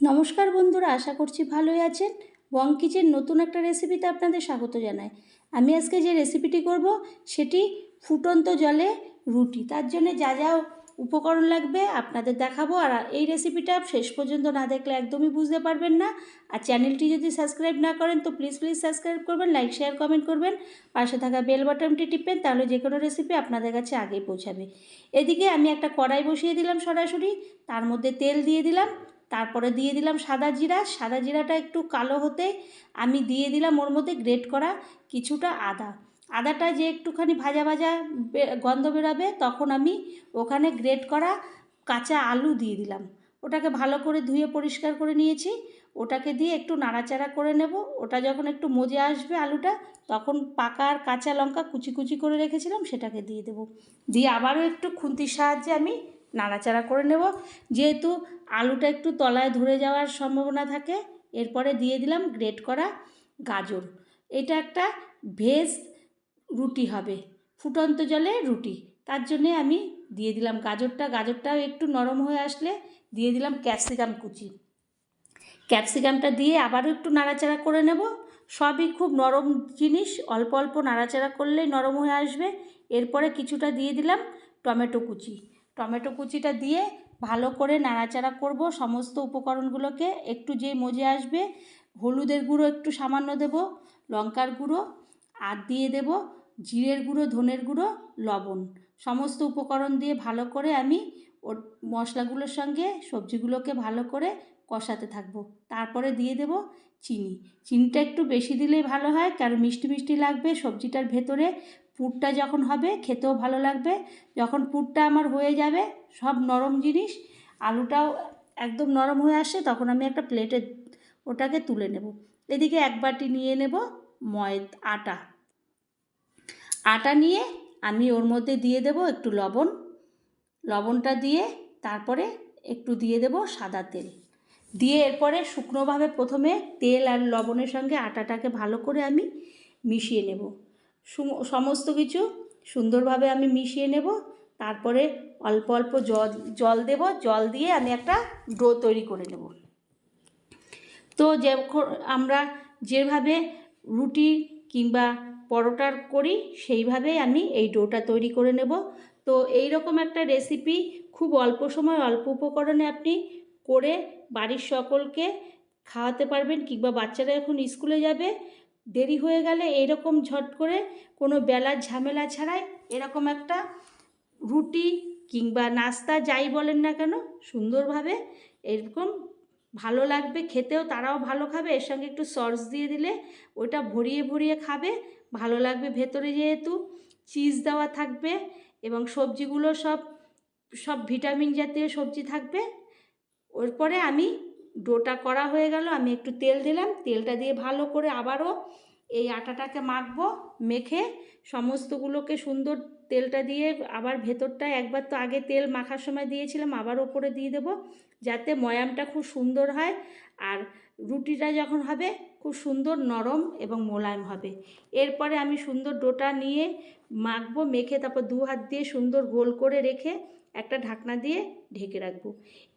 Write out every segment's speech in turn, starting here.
নমস্কার বন্ধুরা, আশা করছি ভালোই আছেন। বং কিচেন নতুন একটা রেসিপিতে আপনাদের স্বাগত জানাই। আমি আজকে যে রেসিপিটি করব, সেটি ফুটন্ত জলে রুটি। তার জন্য যা যা উপকরণ লাগবে আপনাদের দেখাবো। আর এই রেসিপিটা শেষ পর্যন্ত না দেখলে একদমই বুঝতে পারবেন না। আর চ্যানেলটি যদি সাবস্ক্রাইব না করেন, তো প্লিজ প্লিজ সাবস্ক্রাইব করবেন লাইক শেয়ার কমেন্ট করবেন। পাশে থাকা বেল বাটনটি টিপবেন, তাহলে যে কোনো রেসিপি আপনাদের কাছে আগেই পৌঁছাবে। এদিকে আমি একটা কড়াই বসিয়ে দিলাম সরাসরি। তার মধ্যে তেল দিয়ে দিলাম। তারপরে দিয়ে দিলাম সাদা জিরা। সাদা জিরাটা একটু কালো হতে আমি দিয়ে দিলাম ওর মধ্যে গ্রেট করা কিছুটা আদা। আদাটা যে একটুখানি ভাজা ভাজা গন্ধ বেরাবে তখন আমি ওখানে গ্রেট করা কাঁচা আলু দিয়ে দিলাম। ওটাকে ভালো করে ধুয়ে পরিষ্কার করে নিয়েছি। ওটাকে দিয়ে একটু নাড়াচাড়া করে নেব। ওটা যখন একটু মজে আসবে আলুটা, তখন পাকা আর কাঁচা লঙ্কা কুচি কুচি করে রেখেছিলাম সেটাকে দিয়ে দেবো। দিয়ে আবারও একটু খুন্তির সাহায্যে আমি নাড়াচাড়া করে নেব। যেহেতু আলুটা একটু তলায় ধরে যাওয়ার সম্ভাবনা থাকে, এরপরে দিয়ে দিলাম গ্রেট করা গাজর। এটা একটা ভেজ রুটি হবে, ফুটন্ত জলে রুটি। তার জন্যে আমি দিয়ে দিলাম গাজরটা। গাজরটাও একটু নরম হয়ে আসলে দিয়ে দিলাম ক্যাপসিকাম কুচি। ক্যাপসিকামটা দিয়ে আবারও একটু নাড়াচাড়া করে নেব। সবই খুব নরম জিনিস, অল্প অল্প নাড়াচাড়া করলেই নরম হয়ে আসবে। এরপরে কিছুটা দিয়ে দিলাম টমেটো কুচি। টমেটো কুচিটা দিয়ে ভালো করে নাড়াচাড়া করব। সমস্ত উপকরণগুলোকে একটু যে মজে আসবে, হলুদের গুঁড়ো একটু সামান্য দেব, লঙ্কার গুঁড়ো, আর দিয়ে দেব জিরের গুঁড়ো, ধনের গুঁড়ো, লবণ। সমস্ত উপকরণ দিয়ে ভালো করে আমি ওর মশলাগুলোর সঙ্গে সবজিগুলোকে ভালো করে কষাতে থাকব। তারপরে দিয়ে দেব চিনি। চিনিটা একটু বেশি দিলেই ভালো হয়, কারণ মিষ্টি মিষ্টি লাগবে সবজিটার ভেতরে পুরটা যখন হবে, খেতেও ভালো লাগবে। যখন পুরটা আমার হয়ে যাবে, সব নরম জিনিস, আলুটাও একদম নরম হয়ে আসে, তখন আমি একটা প্লেটে ওটাকে তুলে নেব। এদিকে এক বাটি নিয়ে নেব ময়, আটা। আটা নিয়ে আমি ওর মধ্যে দিয়ে দেব একটু লবণ। লবণটা দিয়ে তারপরে একটু দিয়ে দেব সাদা তেল। দিয়ে এরপরে শুকনোভাবে প্রথমে তেল আর লবণের সঙ্গে আটাটাকে ভালো করে আমি মিশিয়ে নেব। সমস্ত কিছু সুন্দরভাবে আমি মিশিয়ে নেব। তারপরে অল্প অল্প জল জল দেব। জল দিয়ে আমি একটা ডো তৈরি করে নেব। তো যখন আমরা যেভাবে রুটি কিংবা পরোটার করি সেইভাবেই আমি এই ডোটা তৈরি করে নেব। তো এই রকম একটা রেসিপি খুব অল্প সময়, অল্প উপকরণে আপনি করে বাড়ির সকলকে খাওয়াতে পারবেন কিংবা বাচ্চারা এখন স্কুলে যাবে। দেরি হয়ে গেলে এরকম ঝট করে কোনো বেলার ঝামেলা ছাড়াই এরকম একটা রুটি কিংবা নাস্তা যাই বলেন না কেন সুন্দরভাবে এরকম ভালো লাগবে, খেতেও তারাও ভালো খাবে, এর সঙ্গে একটু সস দিয়ে দিলে ওটা ভরিয়ে ভরিয়ে খাবে, ভালো লাগবে ভেতরে যেহেতু চিজ দেওয়া থাকবে এবং সবজিগুলো সব সব ভিটামিন জাতীয় সবজি থাকবে। ওরপরে আমি ডোটা করা হয়ে গেল, আমি একটু তেল দিলাম, তেলটা দিয়ে ভালো করে আবারও এই আটাটাকে মাখবো, মেখে সমস্তগুলোকে সুন্দর তেলটা দিয়ে আবার ভেতরটা একবার তো আগে তেল মাখার সময় দিয়েছিলাম, আবার ওপরে দিয়ে দেবো, যাতে ময়ামটা খুব সুন্দর হয় আর রুটিটা যখন হবে খুব সুন্দর নরম এবং মোলায়েম হবে। এরপরে আমি সুন্দর ডোটা নিয়ে মাখবো, মেখে তারপর দু হাত দিয়ে সুন্দর গোল করে রেখে একটা ঢাকনা দিয়ে ঢেকে রাখব।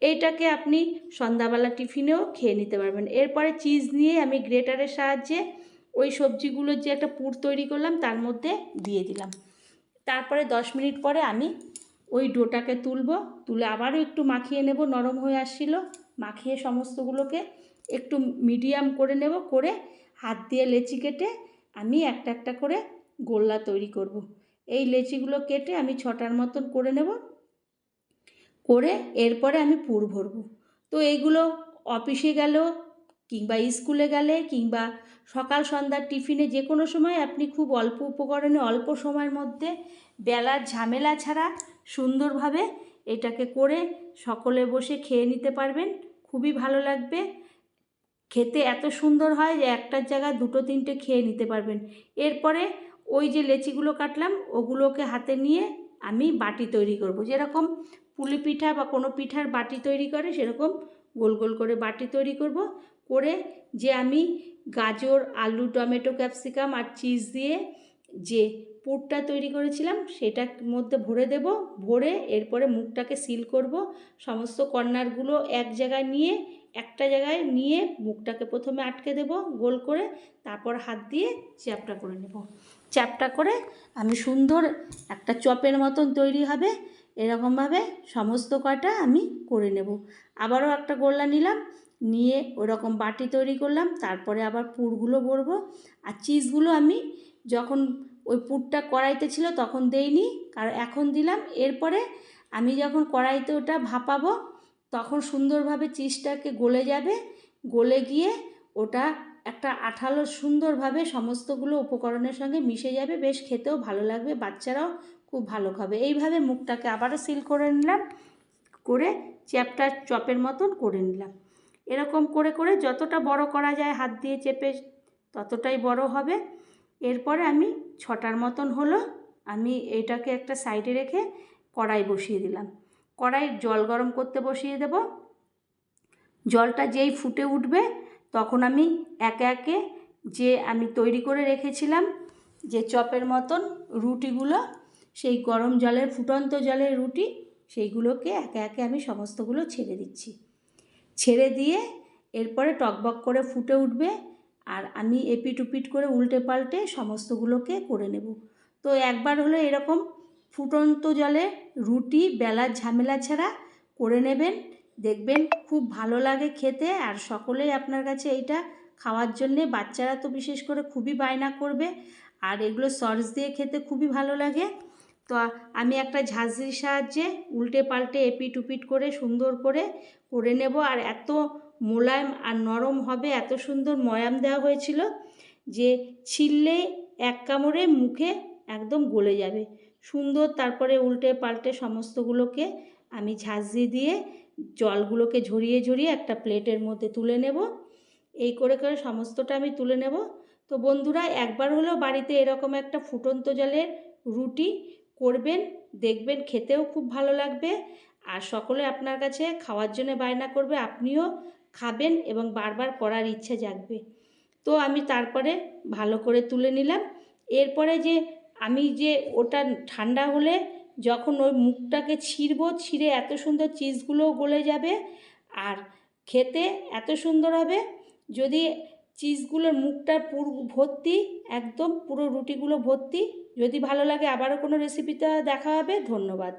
এইটাকে আপনি সন্ধ্যাবেলা টিফিনেও খেয়ে নিতে পারবেন। এরপরে চিজ নিয়ে আমি গ্রেটারের সাহায্যে ওই সবজিগুলোর যে একটা পুর তৈরি করলাম, তার মধ্যে দিয়ে দিলাম। তারপরে দশ মিনিট পরে আমি ওই ডোটাকে তুলবো, তুলে আবারও একটু মাখিয়ে নেব, নরম হয়ে আসছিল। মাখিয়ে সমস্তগুলোকে একটু মিডিয়াম করে নেব, করে হাত দিয়ে লেচি কেটে আমি একটা একটা করে গোল্লা তৈরি করব। এই লেচিগুলো কেটে আমি ছটার মতন করে নেব। করে এরপরে আমি পুর ভরব। তো এইগুলো অফিসে গেলেও কিংবা স্কুলে গেলে কিংবা সকাল সন্ধ্যার টিফিনে যে কোনো সময় আপনি খুব অল্প উপকরণে অল্প সময়ের মধ্যে বেলার ঝামেলা ছাড়া সুন্দরভাবে এটাকে করে সকলে বসে খেয়ে নিতে পারবেন। খুবই ভালো লাগবে। খেতে এত সুন্দর হয় যে একটার জায়গায় দুটো তিনটে খেয়ে নিতে পারবেন। এরপরে ওই যে লেচিগুলো কাটলাম, ওগুলোকে হাতে নিয়ে আমি বাটি তৈরি করব। যেরকম পুলি পিঠা বা কোনো পিঠার বাটি তৈরি করে, সেরকম গোল গোল করে বাটি তৈরি করব। করে যে আমি গাজর, আলু, টমেটো, ক্যাপসিকাম আর চিজ দিয়ে যে পুরটা তৈরি করেছিলাম, সেটার মধ্যে ভরে দেব। ভরে এরপরে মুখটাকে সিল করব। সমস্ত কর্নারগুলো এক জায়গায় নিয়ে, একটা জায়গায় নিয়ে মুখটাকে প্রথমে আটকে দেব গোল করে, তারপর হাত দিয়ে চ্যাপটা করে নেব। চ্যাপটা করে আমি সুন্দর একটা চপের মতন তৈরি হবে। এরকমভাবে সমস্ত কটা আমি করে নেব। আবারও একটা গোল্লা নিলাম, নিয়ে ওরকম বাটি তৈরি করলাম, তারপরে আবার পুরগুলো ভরবো। আর চিজগুলো আমি যখন ওই পুরটা কড়াইতে ছিল তখন দেইনি, কারণ এখন দিলাম। এরপরে আমি যখন কড়াইতে ওটা ভাপাবো, তখন সুন্দরভাবে চিজটাকে গলে যাবে। গলে গিয়ে ওটা একটা আঠালো সুন্দরভাবে সমস্তগুলো উপকরণের সঙ্গে মিশে যাবে। বেশ খেতেও ভালো লাগবে, বাচ্চারাও খুব ভালো খাবে। এইভাবে মুখটাকে আবারও সিল করে নিলাম, করে চ্যাপটা চপের মতন করে নিলাম। এরকম করে করে যতটা বড় করা যায় হাত দিয়ে চেপে ততটাই বড় হবে। এরপরে আমি ছটার মতন হলো আমি এটাকে একটা সাইডে রেখে কড়াই বসিয়ে দিলাম। কড়াই জল গরম করতে বসিয়ে দেব। জলটা যেই ফুটে উঠবে তখন আমি একে একে যে আমি তৈরি করে রেখেছিলাম যে চপের মতন রুটিগুলো সেই গরম জলের, ফুটন্ত জলের রুটি, সেইগুলোকে একে একে আমি সমস্তগুলো ছেড়ে দিচ্ছি। ছেড়ে দিয়ে এরপরে টকবক করে ফুটে উঠবে আর আমি এপিট উপিট করে উল্টে পাল্টে সমস্তগুলোকে করে নেব। তো একবার হলো এরকম ফুটন্ত জলে রুটি বেলার ঝামেলা ছাড়া করে নেবেন, দেখবেন খুব ভালো লাগে খেতে আর সকলেই আপনার কাছে এইটা খাওয়ার জন্যে, বাচ্চারা তো বিশেষ করে খুবই বায়না করবে আর এগুলো সস দিয়ে খেতে খুবই ভালো লাগে। তো আমি একটা ঝাঁঝরির সাহায্যে উল্টে পাল্টে এপিট উপিট করে সুন্দর করে করে নেব। আর এত মোলায়েম আর নরম হবে, এত সুন্দর ময়াম দেওয়া হয়েছিল যে ছিললে এক কামড়ে মুখে একদম গলে যাবে। সুন্দর তারপরে উল্টে পাল্টে সমস্তগুলোকে আমি ঝাঁঝরি দিয়ে জলগুলোকে ঝরিয়ে ঝরিয়ে একটা প্লেটের মধ্যে তুলে নেব। এই করে করে সমস্তটা আমি তুলে নেব। তো বন্ধুরা, একবার হলেও বাড়িতে এরকম একটা ফুটন্ত জলের রুটি করবেন, দেখবেন খেতেও খুব ভালো লাগবে আর সকলে আপনার কাছে খাওয়ার জন্য বায়না করবে, আপনিও খাবেন এবং বারবার করার ইচ্ছে জাগবে। তো আমি তারপরে ভালো করে তুলে নিলাম। এরপরে যে আমি যে ওটা ঠান্ডা হলে যখন ওই মুখটাকে ছিঁড়বো, ছিঁড়ে এত সুন্দর চিজগুলোও গলে যাবে আর খেতে এত সুন্দর হবে, যদি চিজগুলোর মুখটা পুরো ভর্তি, একদম পুরো রুটিগুলো ভর্তি যদি ভালো লাগে আবারও কোনো রেসিপিটা দেখা হবে ধন্যবাদ।